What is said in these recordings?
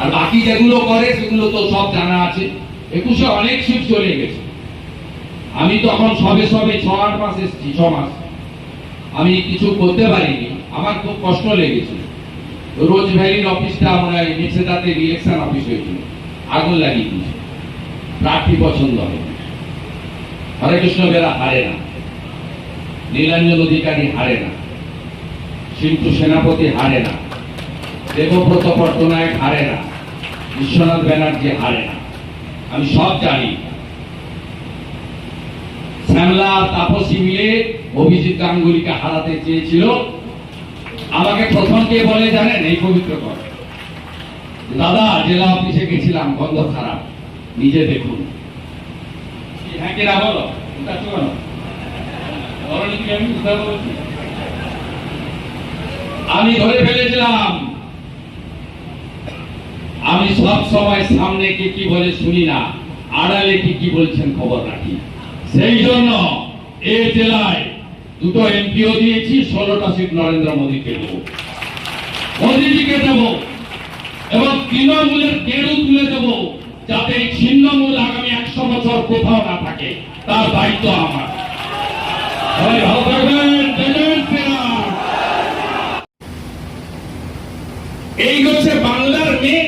আর বাকি যেগুলো করে, সেগুলো তো সব জানা আছে। একুশে অনেক শিফট চলে গেছে। আমি তখন সবে সবে ছ আট মাস এসেছি, ছ মাস। আমি কিছু করতে পারিনি। আমার খুব কষ্ট লেগেছে। রোজ ভ্যালির অফিসটা আমরা মেছেদাতে ইলেকশন অফিস হয়েছিল। আগুন লাগিয়ে দিয়েছে। প্রার্থী পছন্দ হয় হরে কৃষ্ণ বেলা হারে না। নীলাঞ্জন অধিকারী হারে না। শিল্পু সেনাপতি হারে না। দেবব্রত পট্টনায়ক হারে না, বিশ্বনাথ ব্যানার্জি হারে না। আমি সব জানি। শ্যামলা তাপসী মিলে অভিজিৎ গাঙ্গুলিকে হারাতে চেয়েছিল। আমাকে প্রথম কে বলে জানেন এই পবিত্র কর দাদা, জেলা অফিসে গেছিলাম, গন্ধ খারাপ। নিজে দেখুন। আমি ধরে ফেলেছিলাম। আমি সব সময় সামনে কে কি বলে শুনি না, আড়ালে কি কি বলছেন খবর রাখি। সেই জন্য এ জেলায় দুটো এমপিও দিয়েছি, ষোলোটা সিট নরেন্দ্র মোদীকে দেবো। মোদীজিকে দেবো। এবং তৃণমূলের গেরু তুলে দেবো, যাতে এই ছিন্নমূল আগামী একশো বছর কোথাও না থাকে, তার দায়িত্ব আমার। ভালো থাকবেন জয় জয় শ্রীরাম। এই হচ্ছে বাংলার মেয়ে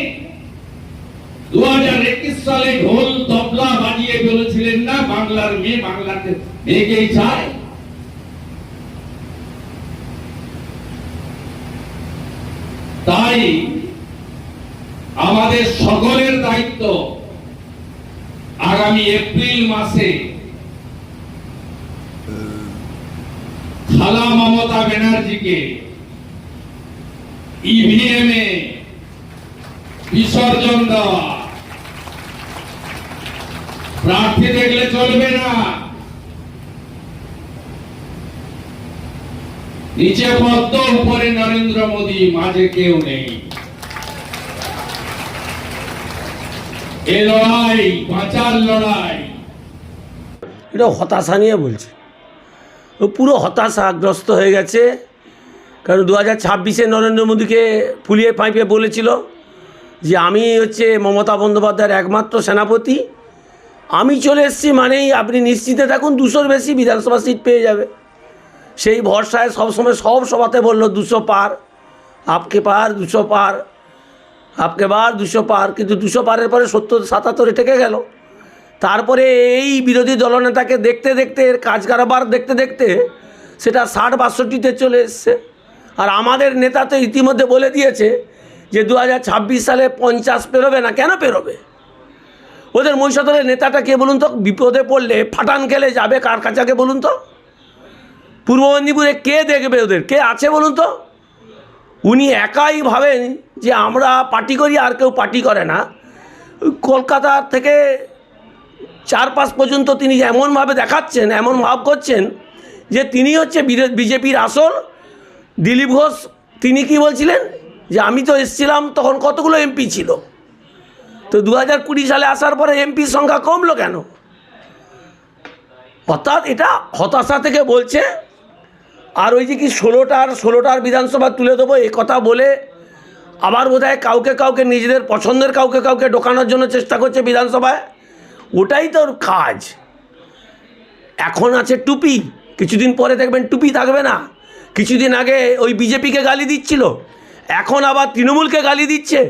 দু হাজার একুশ সালে ঢোল তবলা বাজিয়ে বলেছিলেন না বাংলার মেয়ে বাংলাতে মেয়েকেই চায়। তাই আমাদের সকলের দায়িত্ব আগামী এপ্রিল মাসে খালা মমতা ব্যানার্জিকে ইভিএম এ বিসর্জন দেওয়া। প্রার্থী দেখলে চলবে না। নিচে পদ্ম, উপরে নরেন্দ্র মোদী, মাঝে কেউ নেই। এটা হতাশা নিয়ে বলছে। পুরো হতাশাগ্রস্ত হয়ে গেছে। কারণ দু হাজার ছাব্বিশে নরেন্দ্র মোদীকে ফুলিয়ে পাইপে বলেছিল যে, আমি হচ্ছে মমতা বন্দ্যোপাধ্যায়ের একমাত্র সেনাপতি। আমি চলে এসেছি মানেই আপনি নিশ্চিতে থাকুন দুশোর বেশি বিধানসভা সিট পেয়ে যাবে। সেই ভরসায় সবসময় সব সভাতে বলল, দুশো পার, আপকে পার, দুশো পার, আপকে বার দুশো পার। কিন্তু দুশো পারের পরে সত্তর, সাতাত্তরে ঠেকে গেল। তারপরে এই বিরোধী দলনেতাকে দেখতে দেখতে, এর কাজ কারবার দেখতে দেখতে সেটা ষাট বাষট্টিতে চলে এসছে। আর আমাদের নেতা তো ইতিমধ্যে বলে দিয়েছে যে দু হাজার ছাব্বিশ সালে পঞ্চাশ পেরোবে না? কেন পেরোবে? ওদের মহিষাদলের নেতাটা কে বলুন তো? বিপদে পড়লে ফাটান খেলে যাবে, কার কাছাকে বলুন তো? পূর্ব মেদিনীপুরে কে দেখবে ওদের? কে আছে বলুন তো? উনি একাই ভাবেন যে আমরা পার্টি করি, আর কেউ পার্টি করে না। কলকাতা থেকে চার পাঁচ পর্যন্ত তিনি এমনভাবে দেখাচ্ছেন, এমন ভাব করছেন যে তিনি হচ্ছে বিজেপির আসল। দিলীপ ঘোষ, তিনি কি বলছিলেন? যে আমি তো এসছিলাম, তখন কতগুলো এমপি ছিল? তো দু হাজার কুড়ি সালে আসার পরে এমপির সংখ্যা কমলো কেন? অর্থাৎ এটা হতাশা থেকে বলছে, আর ওই যে কি ষোলোটার ষোলোটার বিধানসভা তুলে দেবো এ কথা বলে আবার বোধহয় কাউকে কাউকে নিজেদের পছন্দের কাউকে কাউকে ঢোকানোর জন্য চেষ্টা করছে বিধানসভায়। ওটাই তোর কাজ। এখন আছে টুপি। কিছুদিন পরে দেখবেন টুপি থাকবে না। কিছুদিন আগে ওই বিজেপিকে গালি দিচ্ছিল। এখন আবার তৃণমূলকে গালি দিচ্ছে।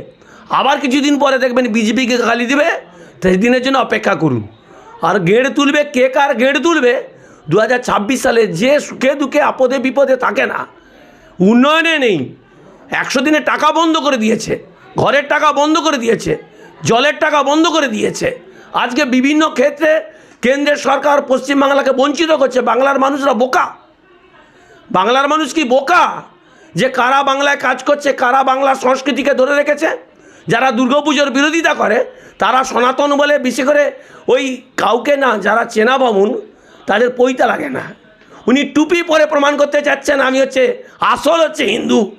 আবার কিছুদিন পরে দেখবেন বিজেপিকে গালি দিবে দিনের জন্য অপেক্ষা করুন। আর গেড়ে তুলবে, কে কার গেড়ে তুলবে দু হাজার ছাব্বিশ সালে যে সুখে দুঃখে আপদে বিপদে থাকে না। উন্নয়নে নেই। একশো দিনে টাকা বন্ধ করে দিয়েছে। ঘরের টাকা বন্ধ করে দিয়েছে। জলের টাকা বন্ধ করে দিয়েছে। আজকে বিভিন্ন ক্ষেত্রে কেন্দ্রের সরকার পশ্চিমবাংলাকে বঞ্চিত করছে। বাংলার মানুষরা বোকা। বাংলার মানুষ কি বোকা? যে কারা বাংলায় কাজ করছে, কারা বাংলার সংস্কৃতিকে ধরে রেখেছে? যারা দুর্গাপুজোর বিরোধিতা করে, তারা সনাতন বলে বেশি করে ওই কাউকে না, যারা চেনা বামুন, তাদের পৈতা লাগে না। উনি টুপি পরে প্রমাণ করতে চাচ্ছেন, আমি হচ্ছে আসল হচ্ছে হিন্দু।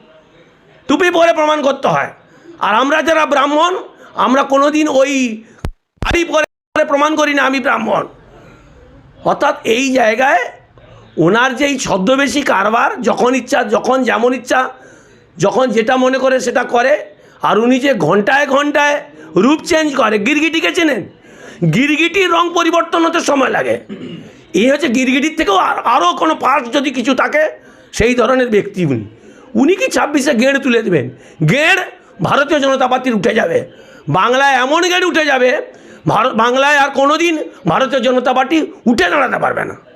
টুপি পরে প্রমাণ করতে হয়। আর আমরা যারা ব্রাহ্মণ, আমরা কোনোদিন ওই শাড়ি পরে প্রমাণ করি না আমি ব্রাহ্মণ। অর্থাৎ এই জায়গায় ওনার যে এই ছদ্মবেশী কারবার, যখন ইচ্ছা, যখন যেমন ইচ্ছা, যখন যেটা মনে করে সেটা করে আর উনি যে ঘন্টায় ঘন্টায় রূপ চেঞ্জ করে, গিরগিটিকে চেনেন? গিরগিটির রং পরিবর্তন হতে সময় লাগে। এই হচ্ছে গিরগিটির থেকেও আর- আরও কোনো পার্ট যদি কিছু থাকে, সেই ধরনের ব্যক্তি উনি। উনি কি ছাব্বিশে গেঁড় তুলে দেবেন? গেঁড় ভারতীয় জনতা পার্টির উঠে যাবে। বাংলায় এমন গেঁড় উঠে যাবে, ভারত, বাংলায় আর কোনো দিন ভারতীয় জনতা পার্টি উঠে দাঁড়াতে পারবে না।